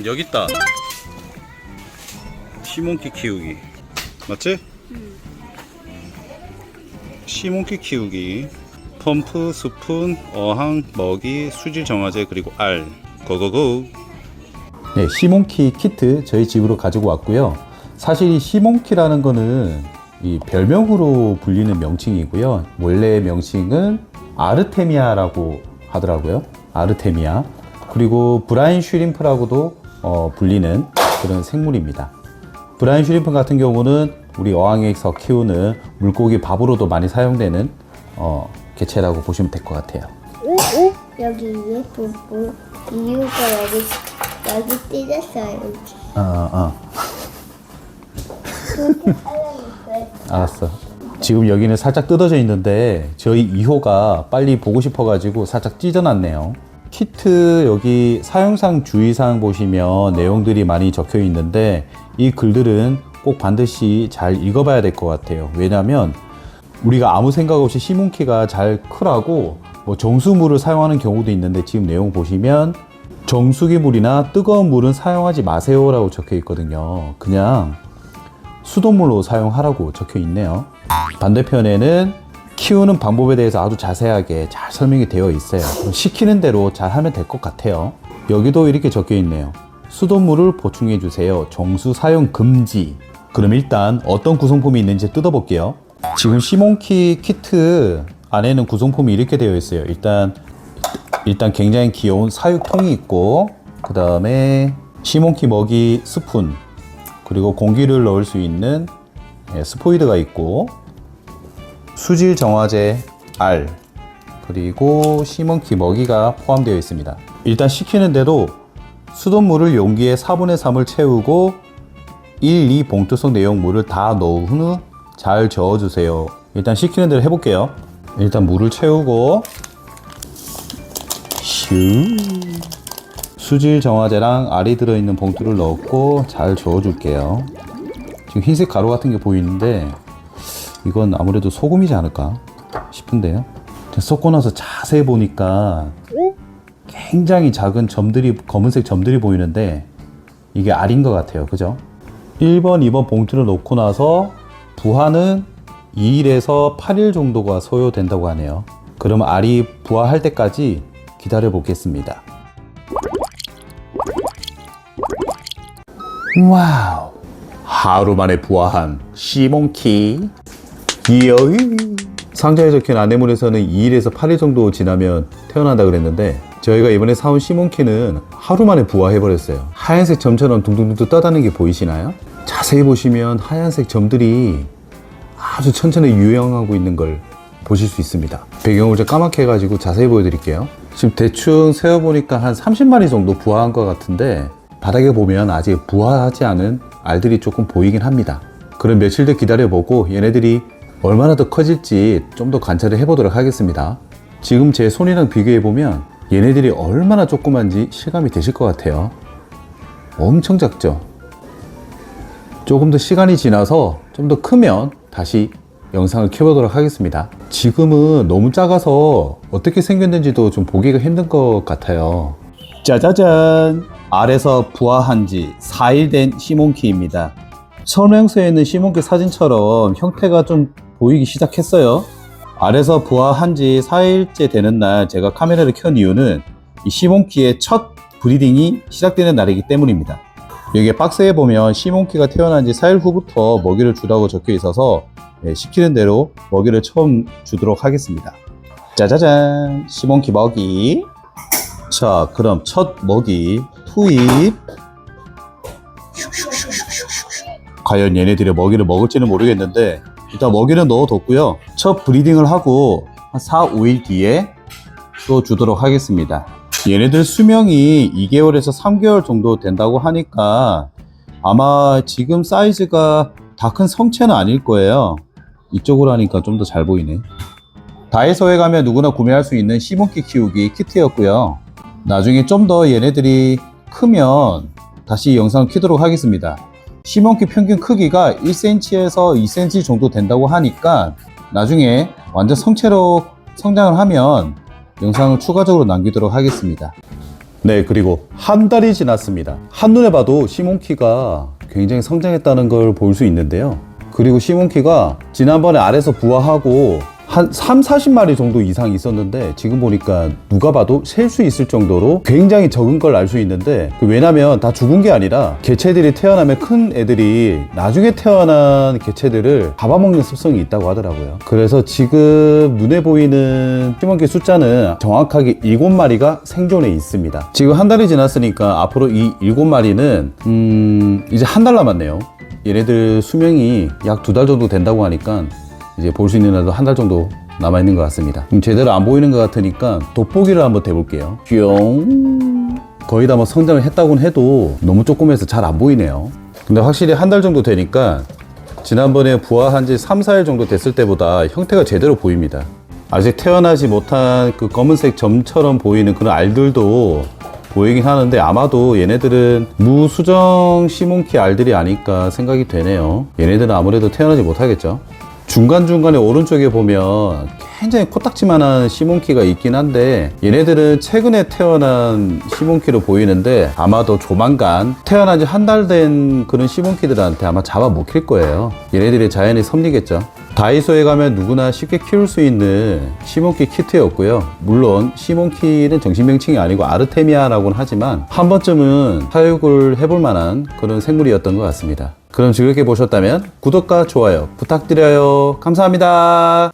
음 여기 있다 시몬키 키우기 맞지? 시몬키 키우기 펌프, 스푼, 어항, 먹이, 수질 정화제 그리고 알 고고고 네, 시몬키 키트 저희 집으로 가지고 왔고요. 사실 이 시몬키라는 거는 이 별명으로 불리는 명칭이고요. 원래 명칭은 아르테미아라고 하더라고요. 아르테미아. 그리고 브라인 슈림프라고도 어, 불리는 그런 생물입니다. 브라인 슈림프 같은 경우는 우리 어항에서 키우는 물고기 밥으로도 많이 사용되는 어, 개체라고 보시면 될 것 같아요. 여기 위에 부부 이유가 여기 여기 찢었어요. 여기. 아, 아. 잘라놓고요. 알았어. 지금 여기는 살짝 뜯어져 있는데 저희 2호가 빨리 보고 싶어가지고 살짝 찢어놨네요. 키트 여기 사용상 주의사항 보시면 내용들이 많이 적혀 있는데 이 글들은 꼭 반드시 잘 읽어봐야 될 것 같아요. 왜냐면 우리가 아무 생각 없이 시몬키가 잘 크라고 뭐 정수물을 사용하는 경우도 있는데 지금 내용 보시면 정수기 물이나 뜨거운 물은 사용하지 마세요라고 적혀 있거든요. 그냥 수돗물로 사용하라고 적혀 있네요. 반대편에는 키우는 방법에 대해서 아주 자세하게 잘 설명이 되어 있어요. 시키는 대로 잘 하면 될 것 같아요. 여기도 이렇게 적혀 있네요. 수돗물을 보충해 주세요. 정수 사용 금지. 그럼 일단 어떤 구성품이 있는지 뜯어볼게요. 지금 시몬키 키트 안에는 구성품이 이렇게 되어 있어요. 일단 일단 굉장히 귀여운 사육통이 있고 그 다음에 시몬키 먹이 스푼 그리고 공기를 넣을 수 있는 예, 스포이드가 있고 수질 정화제 알 그리고 시몬키 먹이가 포함되어 있습니다. 일단 식히는 대로 수돗물을 용기에 4분의 3을 채우고 1, 2 봉투 내용물을 다 넣은 후 잘 저어주세요. 일단 식히는 대로 해볼게요. 일단 물을 채우고 슈 수질 정화제랑 알이 들어있는 봉투를 넣고 잘 저어줄게요. 지금 흰색 가루 같은 게 보이는데 이건 아무래도 소금이지 않을까 싶은데요. 섞고 나서 자세히 보니까 굉장히 작은 점들이 검은색 점들이 보이는데 이게 알인 것 같아요. 그죠? 1번, 2번 봉투를 넣고 나서 부화는 2일에서 8일 정도가 소요된다고 하네요. 그럼 알이 부화할 때까지 기다려 보겠습니다. 와우. 하루 만에 부화한 시몬키. 이어이. 상자에 적힌 안내문에서는 2일에서 8일 정도 지나면 태어난다 그랬는데 저희가 이번에 사온 시몬키는 하루 만에 부화해버렸어요. 하얀색 점처럼 둥둥둥 떠다니는 게 보이시나요? 자세히 보시면 하얀색 점들이 아주 천천히 유영하고 있는 걸 보실 수 있습니다. 배경을 좀 까맣게 해가지고 자세히 보여드릴게요. 지금 대충 세어보니까 한 30마리 정도 부화한 것 같은데 바닥에 보면 아직 부화하지 않은 알들이 조금 보이긴 합니다. 그럼 며칠 더 기다려보고 얘네들이 얼마나 더 커질지 좀 더 관찰을 해보도록 하겠습니다. 지금 제 손이랑 비교해보면 얘네들이 얼마나 조그만지 실감이 되실 것 같아요. 엄청 작죠? 조금 더 시간이 지나서 좀 더 크면 다시 영상을 켜보도록 하겠습니다. 지금은 너무 작아서 어떻게 생겼는지도 좀 보기가 힘든 것 같아요. 짜자잔! 알에서 부화한 지 4일 된 시몬키입니다. 설명서에는 시몬키 사진처럼 형태가 좀 보이기 시작했어요. 알에서 부화한 지 4일째 되는 날 제가 카메라를 켠 이유는 이 시몬키의 첫 브리딩이 시작되는 날이기 때문입니다. 여기 박스에 보면 시몬키가 태어난 지 4일 후부터 먹이를 주라고 적혀 있어서 예, 시키는 대로 먹이를 처음 주도록 하겠습니다. 짜자잔! 시몬키 먹이. 자, 그럼 첫 먹이 투입. 과연 얘네들의 먹이를 먹을지는 모르겠는데 일단 먹이는 넣어뒀고요. 첫 브리딩을 하고 한 4, 5일 뒤에 또 주도록 하겠습니다. 얘네들 수명이 2개월에서 3개월 정도 된다고 하니까 아마 지금 사이즈가 다 큰 성체는 아닐 거예요. 이쪽으로 하니까 좀 더 잘 보이네. 다이소에 가면 누구나 구매할 수 있는 시몬키 키우기 키트였고요. 나중에 좀 더 얘네들이 크면 다시 영상 키도록 하겠습니다. 시몬키 평균 크기가 1cm에서 2cm 정도 된다고 하니까 나중에 완전 성체로 성장을 하면 영상을 추가적으로 남기도록 하겠습니다. 네, 그리고 한 달이 지났습니다. 한눈에 봐도 시몬키가 굉장히 성장했다는 걸 볼 수 있는데요. 그리고 시몬키가 지난번에 알에서 부화하고 한 3, 40마리 정도 이상 있었는데 지금 보니까 누가 봐도 셀 수 있을 정도로 굉장히 적은 걸 알 수 있는데 그 왜냐면 다 죽은 게 아니라 개체들이 태어나면 큰 애들이 나중에 태어난 개체들을 잡아먹는 습성이 있다고 하더라고요. 그래서 지금 눈에 보이는 시몬키 숫자는 정확하게 7마리가 생존해 있습니다. 지금 한 달이 지났으니까 앞으로 이 7마리는 음 이제 한 달 남았네요. 얘네들 수명이 약 두 달 정도 된다고 하니까 이제 볼 수 있는 날도 한 달 정도 남아 있는 것 같습니다. 음, 제대로 안 보이는 것 같으니까 돋보기를 한번 대볼게요. 뿅. 거의 다 뭐 성장을 했다고는 해도 너무 조그매서 잘 안 보이네요. 근데 확실히 한 달 정도 되니까 지난번에 부화한 지 3, 4일 정도 됐을 때보다 형태가 제대로 보입니다. 아직 태어나지 못한 그 검은색 점처럼 보이는 그런 알들도 보이긴 하는데 아마도 얘네들은 무수정 시몬키 알들이 아닐까 생각이 되네요. 얘네들은 아무래도 태어나지 못하겠죠. 중간중간에 오른쪽에 보면 굉장히 코딱지만한 시몬키가 있긴 한데 얘네들은 최근에 태어난 시몬키로 보이는데 아마도 조만간 태어난 지 한 달 된 그런 시몬키들한테 아마 잡아 먹힐 거예요. 얘네들의 자연의 섭리겠죠. 다이소에 가면 누구나 쉽게 키울 수 있는 시몬키 키트였고요. 물론 시몬키는 정신병칭이 아니고 아르테미아라고는 하지만 한 번쯤은 사육을 해볼 만한 그런 생물이었던 것 같습니다. 그럼 즐겁게 보셨다면 구독과 좋아요 부탁드려요. 감사합니다.